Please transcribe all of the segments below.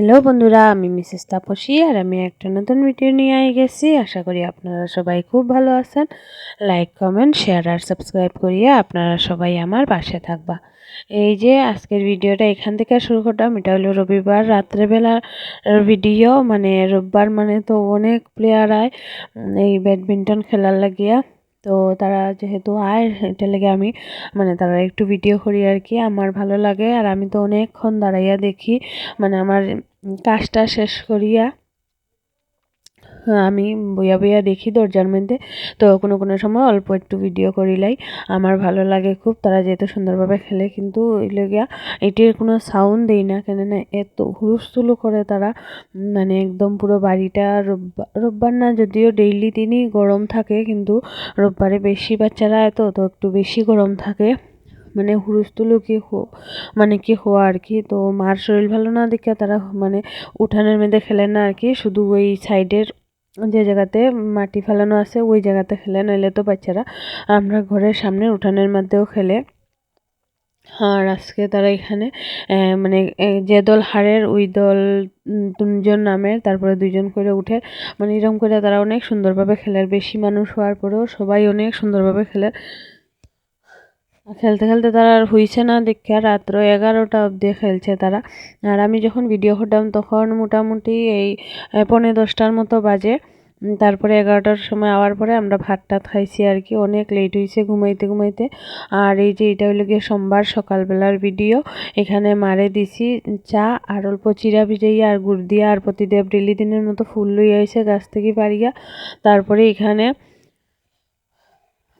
Hello বন্ধুরা, আমি Mrs Tapasi আর আমি একটা নতুন ভিডিও নিয়ে গেছি আশা করি আপনারা সবাই খুব ভালো আছেন। লাইক কমেন্ট শেয়ার আর সাবস্ক্রাইব করিয়ে আপনারা সবাই আমার পাশে থাকবা। এই যে আজকের ভিডিওটা এখান থেকে শুরু করলাম। এটা হলো রবিবার, রাত্রেবেলার ভিডিও মানে রোববার মানে তো অনেক প্লেয়ার আয় এই ব্যাডমিন্টন খেলার লাগিয়া। তো তারা যেহেতু আয়, এটা লেগে আমি মানে তারা একটু ভিডিও করি আর কি আমার ভালো লাগে। আর আমি তো অনেকক্ষণ দাঁড়াইয়া দেখি মানে আমার কাজটা শেষ করিয়া আমি বইয়া বইয়া দেখি দরজার মধ্যে। তো কোনো কোনো সময় অল্প একটু ভিডিও করিলাই আমার ভালো লাগে খুব। তারা যেহেতু সুন্দরভাবে খেলে কিন্তু গিয়া এটির কোনো সাউন্ড দেই না। কেননা এত হুলস্থুলো করে তারা। মানে একদম পুরো বাড়িটা রোববার রোববার না, যদিও ডেইলি দিনই গরম থাকে কিন্তু রোববারে বেশি বাচ্চারা এত, তো একটু বেশি গরম থাকে। মানে হুলস্থুলো কি হো মানে কি হওয়া আর কি? তো মার শরীর ভালো না দেখে তারা মানে উঠানের মধ্যে খেলে না আর কি। শুধু ওই সাইডের যে জায়গাতে মাটি ফেলানো আছে, ওই জায়গাতে খেলে, নইলে তো বাচ্চারা আমরা ঘরের সামনে উঠানের মধ্যেও খেলে। আর আজকে তারা এখানে মানে যে দল হারের, ওই দল তিনজন নামের, তারপরে দুইজন করে উঠে মানে এরকম করে তারা অনেক সুন্দরভাবে খেলে। বেশি মানুষ হওয়ার পরেও সবাই অনেক সুন্দরভাবে খেলে। খেলতে খেলতে তারা আর হইছে না দেখে রাত্র এগারোটা অবধি খেলছে তারা। আর আমি যখন ভিডিও করতাম তখন মোটামুটি এই পনেরো দশটার মতো বাজে। তারপরে এগারোটার সময় আওয়ার পরে আমরা ভাত টাত খাইছি আর কি। অনেক লেট হয়েছে ঘুমাইতে ঘুমাইতে। আর এই যে এটা হলো গিয়ে সোমবার সকালবেলার ভিডিও এখানে মারে দিছি চা আর অল্প চিরা ভিজাইয়া আর গুড় দিয়া আর প্রতিদেব ডেলি দিনের মতো ফুল লই আইছে গাছ থেকে পারিয়া তারপরে এখানে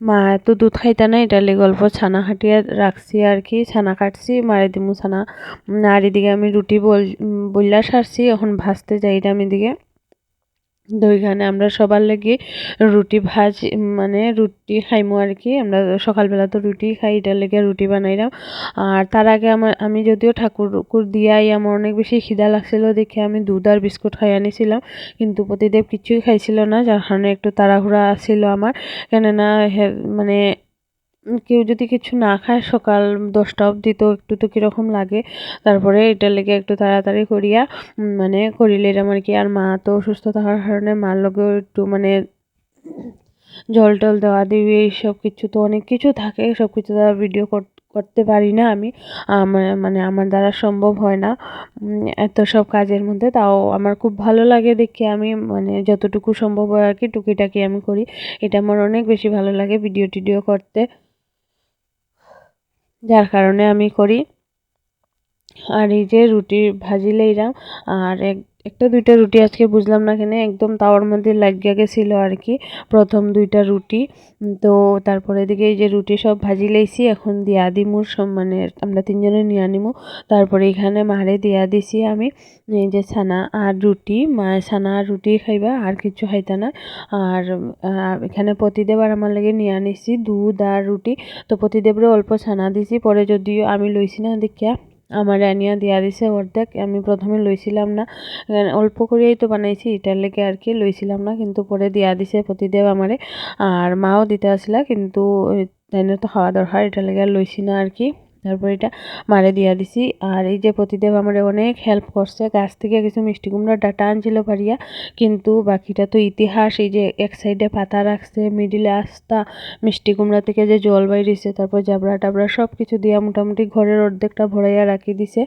মা এত দুধ খাইতা না এটা লেগে অল্প ছানা হাঁটিয়ে রাখছি আর কি, ছানা কাটছি, মারে দিমু ছানা। আর এদিকে আমি রুটি বল বললা সারছি, এখন ভাজতে যাই এটা আমি দিকে তো ওইখানে আমরা সবার লাগে রুটি ভাজ মানে রুটি খাইমু আর কি। আমরা সকালবেলা তো রুটি খাই, এটার লেগে রুটি বানাইলাম। আর তার আগে আমার আমি যদিও ঠাকুর দিয়াই আমার অনেক বেশি খিদা লাগছিল দেখে আমি দুধ আর বিস্কুট খাই আনিছিলাম কিন্তু প্রতিদেব কিছুই খাইছিল না, যার কারণে একটু তাড়াহুড়া ছিল আমার। কেননা মানে কেউ যদি কিছু না খায় সকাল দশটা অবধি তো একটু তো কীরকম লাগে। তারপরে এটার লেগে একটু তাড়াতাড়ি করিয়া মানে করিলে আমার কি, আর মা তো অসুস্থ থাকার কারণে মার লগেও একটু মানে জল টল দেওয়া দিবি এইসব কিছু তো অনেক কিছু থাকে, সব কিছু দ্বারা ভিডিও করতে পারি না আমি। আমার মানে আমার দ্বারা সম্ভব হয় না। এত সব কাজের মধ্যে, তাও আমার খুব ভালো লাগে দেখে আমি মানে যতটুকু সম্ভব হয় আর কি, টুকিটাকি আমি করি। এটা আমার অনেক বেশি ভালো লাগে ভিডিও টিডিও করতে। যার কারণে আমি করি। আর এই যে রুটি ভাজি লইলাম আর এক একটা দুইটা রুটি আজকে বুঝলাম না কেন, একদম তাওয়ার মধ্যে লাগিয়া গেছিল আর কি, প্রথম দুইটা রুটি। তো তারপরে এদিকে এই যে রুটি সব ভাজি লাইছি, এখন দিয়া দিমু সব মানে আমরা তিনজনে নিয়ে আনিমু তারপরে এখানে মারে দিয়া দিছি আমি, এই যে ছানা আর রুটি, মা ছানা আর রুটি খাইবা, আর কিছু খাইতা না। আর এখানে প্রতিদেব আর আমার লাগে নিয়ে আনিছি দুধ আর রুটি। তো প্রতিদেবরে অল্প ছানা দিছি, পরে যদিও আমি লইছি না, দেখিয়া আমার আনিয়া দিয়া দিছে অর্ধেক, আমি প্রথমে লইছিলাম না। অল্প করিয়াই তো বানাইছি এটার লেগে আর কি লইছিলাম না, কিন্তু পরে দিয়া দিছে প্রতিদেব আমারে। আর মাও দিতে আসলা, কিন্তু তাই তো খাওয়া দরকার এটার লেগে আর লইছি না আর কি। তারপর এটা মারে দিয়া দিছি। আর এই যে প্রতিদেব আমার অনেক হেল্প করছে, গাছ থেকে কিছু মিষ্টি কুমড়ার ডাটা আনছিল পারিয়া কিন্তু বাকিটা তো ইতিহাস, এই যে এক সাইডে পাতা রাখছে মিডিলে আস্তা, মিষ্টি কুমড়া থেকে যে জল বাইরেছে, তারপর জাবড়া টাবড়া সব কিছু দিয়া মোটামুটি ঘরের অর্ধেকটা ভরাইয়া রাখি দিছে।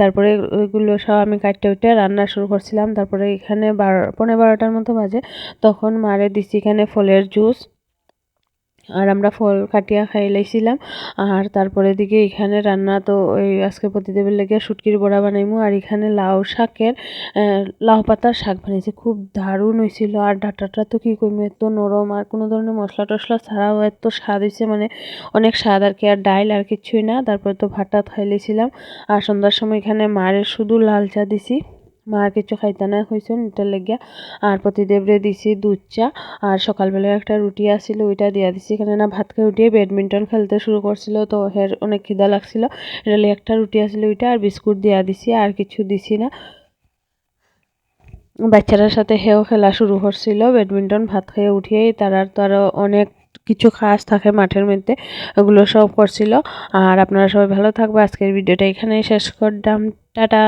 তারপরে ওইগুলো সব আমি কাটতে উঠে রান্না শুরু করছিলাম। তারপরে এখানে বারো পনেরো বারোটার মতো বাজে। তখন মারে দিছি এখানে ফলের জুস আর আমরা ফল কাটিয়া খাই লাইছিলাম। আর তারপরে দিকে এখানে রান্না তো ওই আজকে প্রতিদেবের লেগে শুটকির বড়া বানাইমু। আর এখানে লাউ শাকের লাউ পাতার শাক বানিয়েছি খুব দারুণ হয়েছিল আর ডাটাটা তো কী করব এত নরম। আর কোনো ধরনের মশলা টশলা ছাড়াও এত স্বাদ হয়েছে মানে অনেক স্বাদ আর কি। আর ডাইল আর কিছুই না। তারপরে তো ভাত টাত খাইলেছিলাম আর সন্ধ্যার সময় এখানে মারের শুধু লাল চা দিছি। মা আর কিছু খাইতে না হয়েছেন এটার লেগিয়া। আর প্রতিদেবরে দিছি দুধ চা, আর সকালবেলায় একটা রুটি আসছিল ওইটা দিয়া দিছি। এখানে না ভাত খেয়ে উঠিয়ে ব্যাডমিন্টন খেলতে শুরু করছিল, তো হের অনেক খিদা লাগছিল। এটা একটা রুটি আসছিল ওইটা, আর বিস্কুট দিয়া দিছি, আর কিছু দিছি না। বাচ্চারার সাথে হেও খেলা শুরু করছিল, ব্যাডমিন্টন ভাত খেয়ে উঠিয়েই। তারা তো আরও অনেক কিছু কাজ থাকে মাঠের মধ্যে, ওগুলো সব করছিল। আর আপনারা সবাই ভালো থাকবে, আজকের ভিডিওটা এখানেই শেষ করলাম। টাটা!